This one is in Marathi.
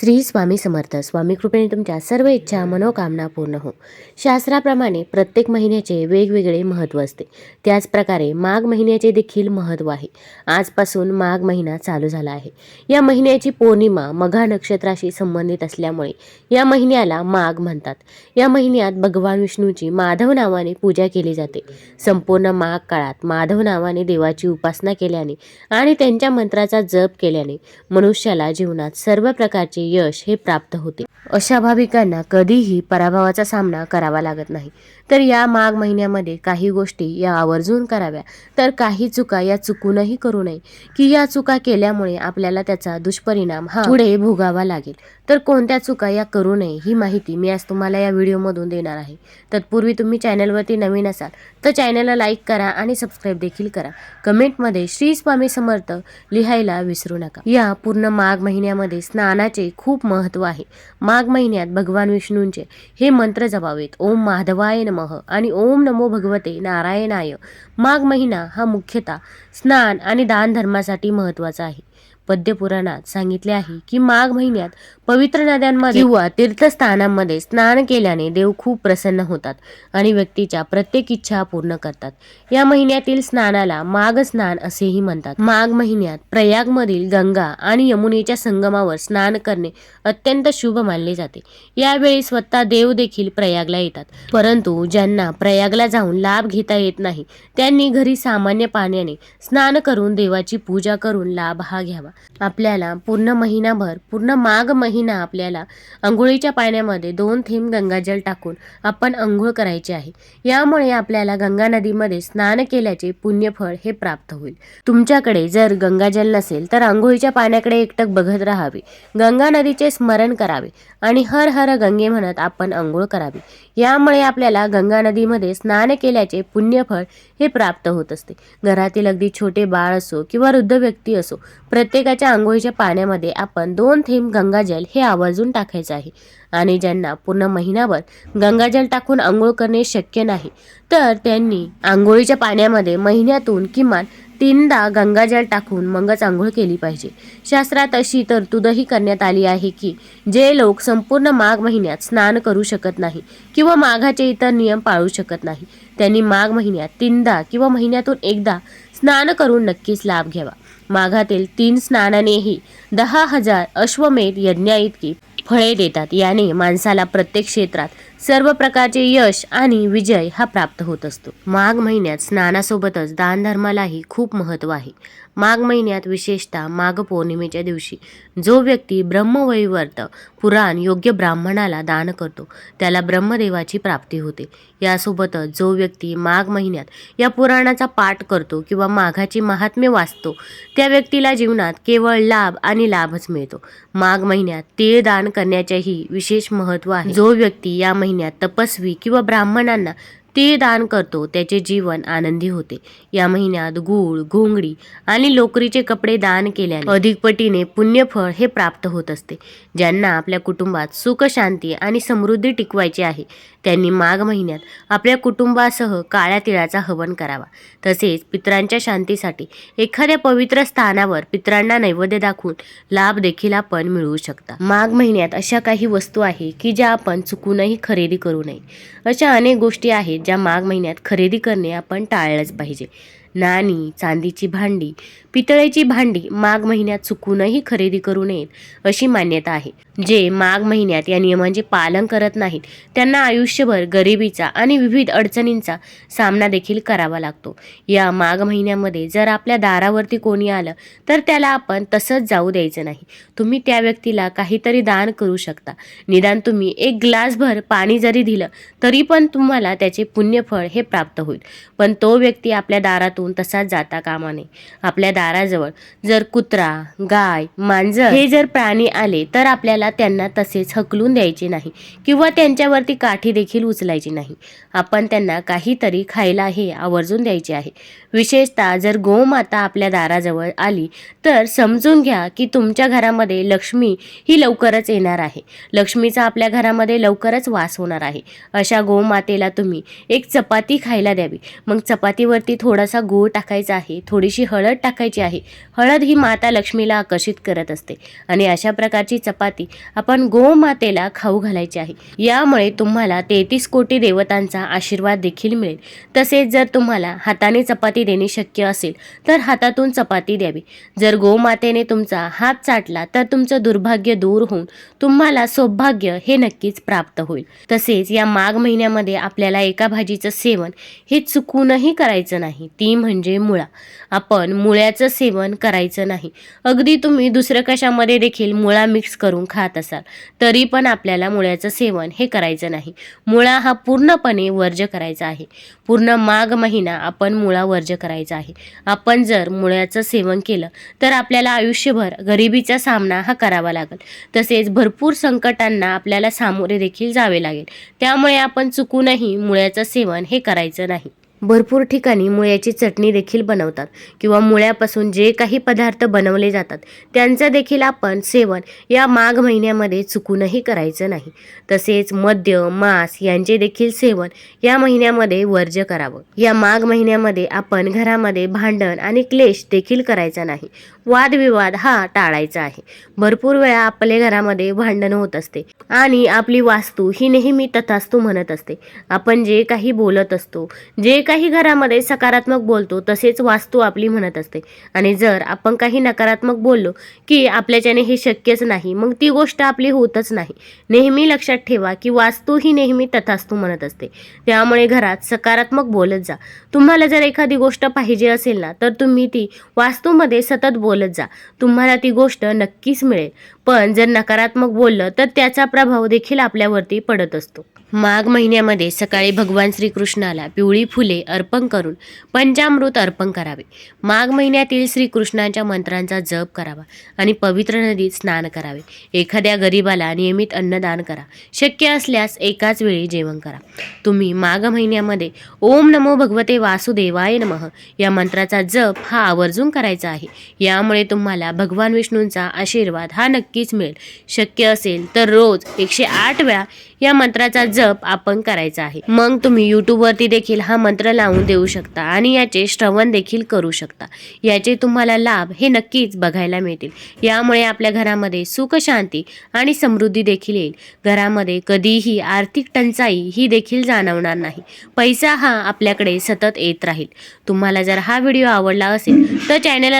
श्री स्वामी समर्थ. स्वामी कृपेने तुमच्या सर्व इच्छा मनोकामना पूर्ण हो. शास्त्राप्रमाणे प्रत्येक महिन्याचे वेगवेगळे महत्त्व असते. त्याचप्रकारे माघ महिन्याचे देखील महत्त्व आहे. आजपासून माघ महिना चालू झाला आहे. या महिन्याची पौर्णिमा मघा नक्षत्राशी संबंधित असल्यामुळे या महिन्याला माघ म्हणतात. या महिन्यात भगवान विष्णूची माधव नावाने पूजा केली जाते. संपूर्ण माघ काळात माधव नावाने देवाची उपासना केल्याने आणि त्यांच्या मंत्राचा जप केल्याने मनुष्याला जीवनात सर्व प्रकारचे यश हे प्राप्त होते. अशा भाविकांना कधीही पराभवाचा सामना करावा लागत नाही. तर या माघ महिन्यामध्ये काही गोष्टी या आवर्जून कराव्या. तर काही चुका या चुकूनही करू नये. की या चुका केल्यामुळे आपल्याला त्याचा दुष्परिणाम हा पुढे भोगावा लागेल. तर कोणत्या चुका या करू नये ही माहिती मी आज तुम्हाला या व्हिडिओमधून देणार आहे. तत्पूर्वी तुम्ही चॅनलवरती नवीन असाल तर चॅनलला लाईक करा आणि सबस्क्राईब देखील करा. कमेंटमध्ये श्री स्वामी समर्थ लिहायला विसरू नका. या पूर्ण माघ महिन्यामध्ये स्नानाचे खूप महत्त्व आहे. माघ महिन्यात भगवान विष्णूंचे हे मंत्र जपावेत. ओम माधवाय नम. आणि ओम नमो भगवते नारायणाय. माघ महिना हा मुख्यतः स्नान आणि दान धर्मासाठी महत्त्वाचा आहे. पद्यपुराणात सांगितले आहे की माघ महिन्यात पवित्र नद्यांमध्ये किंवा तीर्थस्थानांमध्ये स्नान केल्याने देव खूप प्रसन्न होतात आणि व्यक्तीच्या प्रत्येक इच्छा पूर्ण करतात. या महिन्यातील स्नानाला माघ स्नान असेही म्हणतात. माघ महिन्यात प्रयागमधील गंगा आणि यमुनेच्या संगमावर स्नान करणे अत्यंत शुभ मानले जाते. यावेळी स्वतः देव देखील प्रयागला येतात. परंतु ज्यांना प्रयागला जाऊन लाभ घेता येत नाही त्यांनी घरी सामान्य पाण्याने स्नान करून देवाची पूजा करून लाभ हा घ्यावा. आपल्याला पूर्ण महिनाभर पूर्ण माघ महिना आपल्याला आंघोळीच्या पाण्यामध्ये दोन थेंब गंगाजल टाकून आपण आंघोळ करायची आहे. यामुळे आपल्याला गंगा नदीमध्ये स्नान केल्याचे पुण्यफळ हे प्राप्त होईल. तुमच्याकडे जर गंगाजल नसेल तर आंघोळीच्या पाण्याकडे एकटक बघत राहावे. गंगा नदीचे स्मरण करावे आणि हर हर गंगे म्हणत आपण आंघोळ करावी. यामुळे आपल्याला गंगा नदीमध्ये स्नान केल्याचे पुण्यफळ हे प्राप्त होत असते. घरातील अगदी छोटे बाळ असो किंवा वृद्ध व्यक्ती असो प्रत्येक प्रत्येकाच्या आंघोळीच्या पाण्यामध्ये आपण दोन थेंब गंगाजल हे आवर्जून टाकायचं आहे. आणि ज्यांना पूर्ण महिनाभर गंगाजल टाकून आंघोळ करणे शक्य नाही तर त्यांनी आंघोळीच्या पाण्यामध्ये महिन्यातून किमान तीनदा गंगाजल टाकून मगच आंघोळ केली पाहिजे. शास्त्रात अशी तरतूदही करण्यात आली आहे की जे लोक संपूर्ण माघ महिन्यात स्नान करू शकत नाही किंवा माघाचे इतर नियम पाळू शकत नाही त्यांनी माघ महिन्यात तीनदा किंवा महिन्यातून एकदा स्नान करून नक्कीच लाभ घ्यावा. माघातील तीन स्नानानेही दहा हजार अश्वमेध यज्ञाइतकी फळे देतात. याने माणसाला प्रत्येक क्षेत्रात सर्व प्रकारचे यश आणि विजय हा प्राप्त होत असतो. माघ महिन्यात स्नानासोबतच दानधर्मालाही खूप महत्त्व आहे. माघ महिन्यात विशेषतः माघ पौर्णिमेच्या दिवशी जो व्यक्ती ब्रह्मवैवर्त पुराण योग्य ब्राह्मणाला दान करतो त्याला ब्रह्मदेवाची प्राप्ती होते. यासोबतच जो व्यक्ती माघ महिन्यात या पुराणाचा पाठ करतो किंवा माघाची महात्म्य वाचतो त्या व्यक्तीला जीवनात केवळ लाभ आणि लाभच मिळतो. माघ महिन्यात तीळ दान करण्याचेही विशेष महत्त्व आहे. जो व्यक्ती या महिन्यात तपस्वी किंवा ब्राह्मणांना ती दान करतो त्याचे जीवन आनंदी होते. या महिन्यात गूळ घोंगडी आणि लोकरीचे कपडे दान केल्याने अधिक पटीने पुण्यफळ हे प्राप्त होत असते. ज्यांना आपल्या कुटुंबात सुख शांती आणि समृद्धी टिकवायची आहे त्यांनी माघ महिन्यात आपल्या कुटुंबासह काळ्या तिळाचा हवन करावा. तसेच पितरांच्या शांतीसाठी एखाद्या पवित्र स्थानावर पितरांना नैवेद्य दाखवून लाभ देखील आपण मिळवू शकता. माघ महिन्यात अशा काही वस्तू आहे की ज्या आपण चुकूनही खरेदी करू नये. अशा अनेक गोष्टी आहेत भाज्या माघ महिन्यात खरेदी करणे आपण टाळलंच पाहिजे. नाणी चांदीची भांडी पितळेची भांडी माघ महिन्यात चुकूनही खरेदी करू नयेत अशी मान्यता आहे. जे माघ महिन्यात या नियमांचे पालन करत नाहीत त्यांना आयुष्यभर गरिबीचा आणि विविध अडचणींचा सामना देखील करावा लागतो. या माघ महिन्यामध्ये जर आपल्या दारावरती कोणी आलं तर त्याला आपण तसंच जाऊ द्यायचं नाही. तुम्ही त्या व्यक्तीला काहीतरी दान करू शकता. निदान तुम्ही एक ग्लासभर पाणी जरी दिलं तरी पण तुम्हाला त्याचे पुण्यफळ हे प्राप्त होईल. पण तो व्यक्ती आपल्या दारात दारातून तसाच जाता कामा नये आपल्या दाराजवळ जर कुत्रा गाय मांजर हे जर प्राणी आले तर आपल्याला त्यांना तसेच हकलून द्यायचे नाही किंवा त्यांच्यावरती काठी देखील उचलायची नाही. आपण त्यांना काहीतरी खायला हे आवर्जून द्यायचे आहे. विशेषतः जर गोमाता आपल्या दाराजवळ आली तर समजून घ्या की तुमच्या घरामध्ये लक्ष्मी ही लवकरच येणार आहे. लक्ष्मीचा आपल्या घरामध्ये लवकरच वास होणार आहे. अशा गोमातेला तुम्ही एक चपाती खायला द्यावी. मग चपातीवरती थोडासा गूळ टाकायचा आहे थोडीशी हळद टाकायची आहे. हळद ही माता लक्ष्मीला आकर्षित करत असते आणि अशा प्रकारची चपाती आपण गोमातेला खाऊ घालायची आहे. यामुळे तुम्हाला तेहतीस कोटी देवतांचा आशीर्वाद देखील मिळेल. तसेच जर तुम्हाला हाताने चपाती देणे शक्य असेल तर हातातून चपाती द्यावी. जर गोमातेने तुमचा हात चाटला तर तुमचं दुर्भाग्य दूर होऊन तुम्हाला सौभाग्य हे नक्कीच प्राप्त होईल. तसेच या माघ महिन्यामध्ये आपल्याला एका भाजीचं सेवन हे चुकूनही करायचं नाही. ती म्हणजे मुळा. आपण मुळ्याचं सेवन करायचं नाही. अगदी तुम्ही दुसऱ्या कशामध्ये देखील मुळा मिक्स करून खात असाल तरी पण आपल्याला मुळ्याचं सेवन हे करायचं नाही. मुळा हा पूर्णपणे वर्ज्य करायचा आहे. पूर्ण माघ महिना आपण मुळा वर्ज्य करायचा आहे. आपण जर मुळ्याचं सेवन केलं तर आपल्याला आयुष्यभर गरिबीचा सामना हा करावा लागेल. तसेच भरपूर संकटांना आपल्याला सामोरे देखील जावे लागेल. त्यामुळे आपण चुकूनही मुळ्याचं सेवन हे करायचं नाही. भरपूर ठिकाणी मुळ्याची चटणी देखील बनवतात किंवा मुळ्यापासून जे काही पदार्थ बनवले जातात त्यांचं देखील आपण सेवन या माघ महिन्यामध्ये चुकूनही करायचं नाही. तसेच मद्य मांस यांचे देखील सेवन या महिन्यामध्ये वर्ज्य करावं. या माघ महिन्यामध्ये आपण घरामध्ये भांडण आणि क्लेश देखील करायचा नाही. वादविवाद हा टाळायचा आहे. भरपूर वेळा आपल्या घरामध्ये भांडण होत असते आणि आपली वास्तू ही नेहमी तथास्तू म्हणत असते. आपण जे काही बोलत असतो जे काही घरामध्ये सकारात्मक बोलतो तसेच वास्तू आपली म्हणत असते. आणि जर आपण काही नकारात्मक बोललो की आपल्याच्याने हे शक्यच नाही मग ती गोष्ट आपली होतच नाही. नेहमी लक्षात ठेवा की वास्तू ही नेहमी तथास्तू म्हणत असते. त्यामुळे घरात सकारात्मक बोलत जा. तुम्हाला जर एखादी गोष्ट पाहिजे असेल ना तर तुम्ही ती वास्तूमध्ये सतत बोल. बोलत जा. तुम्हाला ती गोष्ट नक्कीच मिळेल. पण जर नकारात्मक बोललं तर त्याचा प्रभाव देखील आपल्यावरती पडत असतो. माघ महिन्यामध्ये सकाळी भगवान श्रीकृष्णाला पिवळी फुले अर्पण करून पंचामृत अर्पण करावे. माघ महिन्यातील श्रीकृष्णाच्या मंत्रांचा जप करावा आणि पवित्र नदीत स्नान करावे. एखाद्या गरीबाला नियमित अन्नदान करा. शक्य असल्यास एकाच वेळी जेवण करा. तुम्ही माघ महिन्यामध्ये ओम नमो भगवते वासुदेवाय नमः या मंत्राचा जप हा आवर्जून करायचा आहे. यामुळे तुम्हाला भगवान विष्णूंचा आशीर्वाद हा नक्की नक्कीच मिळेल. शक्य असेल तर रोज एकशे आठ वेळा या मंत्राचा जप आपण करायचा आहे. मग तुम्ही यूट्यूबवरती देखील हा मंत्र लावून देऊ शकता आणि याचे श्रवण देखील करू शकता. याचे तुम्हाला लाभ हे नक्कीच बघायला मिळतील. यामुळे आपल्या घरामध्ये सुख शांती आणि समृद्धी देखील येईल. घरामध्ये कधीही आर्थिक टंचाई ही देखील जाणवणार नाही. पैसा हा आपल्याकडे सतत येत राहील. तुम्हाला जर हा व्हिडिओ आवडला असेल तर चॅनलला